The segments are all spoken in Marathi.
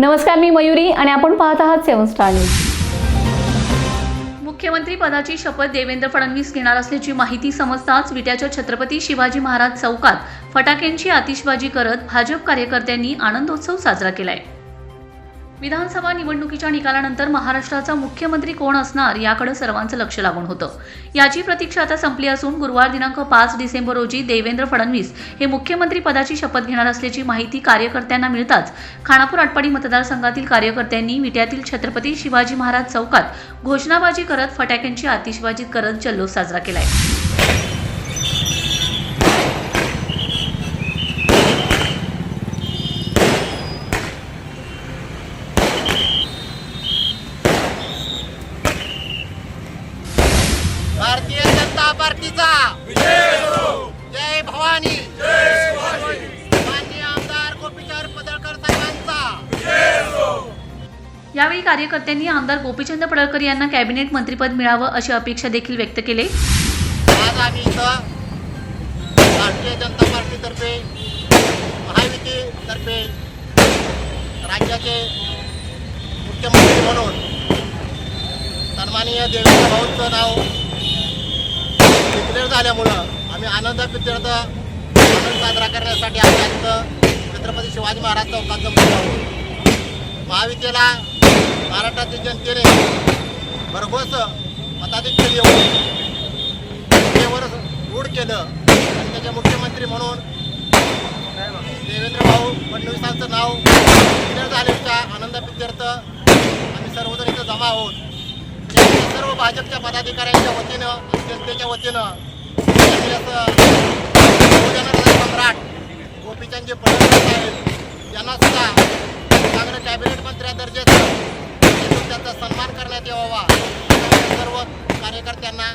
नमस्कार मी मयुरी आणि आपण पाहत आहात सेवन स्टार न्यूज. मुख्यमंत्री पदाची शपथ देवेंद्र फडणवीस घेणार असल्याची माहिती समजताच विट्याच्या छत्रपती शिवाजी महाराज चौकात फटाक्यांची आतिषबाजी करत भाजप कार्यकर्त्यांनी आनंदोत्सव साजरा केलाय. विधानसभा निवडणुकीच्या निकालानंतर महाराष्ट्राचा मुख्यमंत्री कोण असणार याकडे सर्वांचं लक्ष लागून होतं. याची प्रतीक्षा आता संपली असून गुरुवार दिनांक पाच डिसेंबर रोजी देवेंद्र फडणवीस हे मुख्यमंत्री पदाची शपथ घेणार असल्याची माहिती कार्यकर्त्यांना मिळताच खानापूर आटपाडी मतदारसंघातील कार्यकर्त्यांनी विट्यातील छत्रपती शिवाजी महाराज चौकात घोषणाबाजी करत फटाक्यांची आतिषबाजी करत जल्लोष साजरा केलाय. भारतीय जनता पार्टीचा. जय भवानी. माननीय आमदार गोपीचंद पडळकर साहेबांचा. यावेळी कार्यकर्त्यांनी आमदार गोपीचंद पडळकर यांना कॅबिनेट मंत्रीपद मिळावं अशी अपेक्षा देखील व्यक्त केली. आज आम्ही इथं भारतीय जनता पार्टीतर्फे महायुतीतर्फे राज्याचे मुख्यमंत्री म्हणून सन्माननीय देवेंद्र भाऊंचं नाव आल्यामुळं झाल्यामुळं आम्ही आनंद पित्र्यात आनंद साजरा करण्यासाठी आम्ही आज छत्रपती शिवाजी महाराज चौकात जमलो आहोत. महाविद्याला महाराष्ट्रातील जनतेने भरघोस मताधिक्य देऊन रूढ केलं. आणि त्याचे मुख्यमंत्री म्हणून देवेंद्र भाऊ फडणवीसांचं नाव झाले झाल्याच्या आनंद पित्यर्थ आम्ही सर्वजण इथं जमा आहोत. सर्व भाजपच्या पदाधिकाऱ्यांच्या वतीनं जनतेच्या वतीनं गोपीचंदजी पदाधिकारी आहेत यांना सुद्धा चांगलं कॅबिनेट मंत्र्या दर्जाचं त्यांचा सन्मान करण्यात यावा. सर्व कार्यकर्त्यांना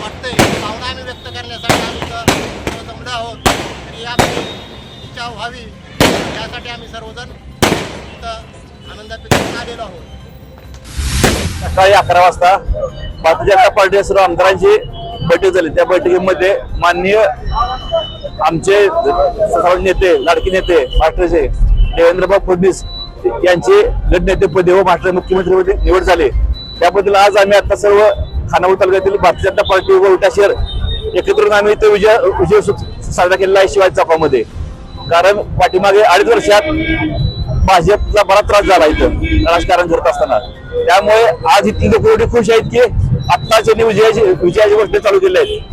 वाटते भावना आम्ही व्यक्त करण्यासाठी आम्ही सर्व आहोत. आणि यामध्ये इच्छा व्हावी. यासाठी आम्ही सर्वजण इथं आलेलो आहोत. सकाळी अकरा वाजता भारतीय जनता पार्टी सर्व आमदारांची बैठक झाली. त्या बैठकीमध्ये माननीय आमचे नेते लाडके नेते महाराष्ट्राचे देवेंद्रभाऊ फडणवीस यांचे गटनेतेपदे व महाराष्ट्र मुख्यमंत्रीपदे निवड झाले. त्याबद्दल आज आम्ही आता सर्व खानापूर तालुक्यातील भारतीय जनता पार्टी व उलटा शहर एकत्र आम्ही इथे विजय विजय साजरा केलेला आहे शिवाजी चौकामध्ये. कारण पाठीमागे अडीच वर्षात भाजपला बरा त्रास झाला इथं राजकारण करत असताना. त्यामुळे आज इथली लोक एवढी खुश आहेत की आत्ताच यांनी विजयाची विजयाची गोष्टी चालू केल्या आहेत.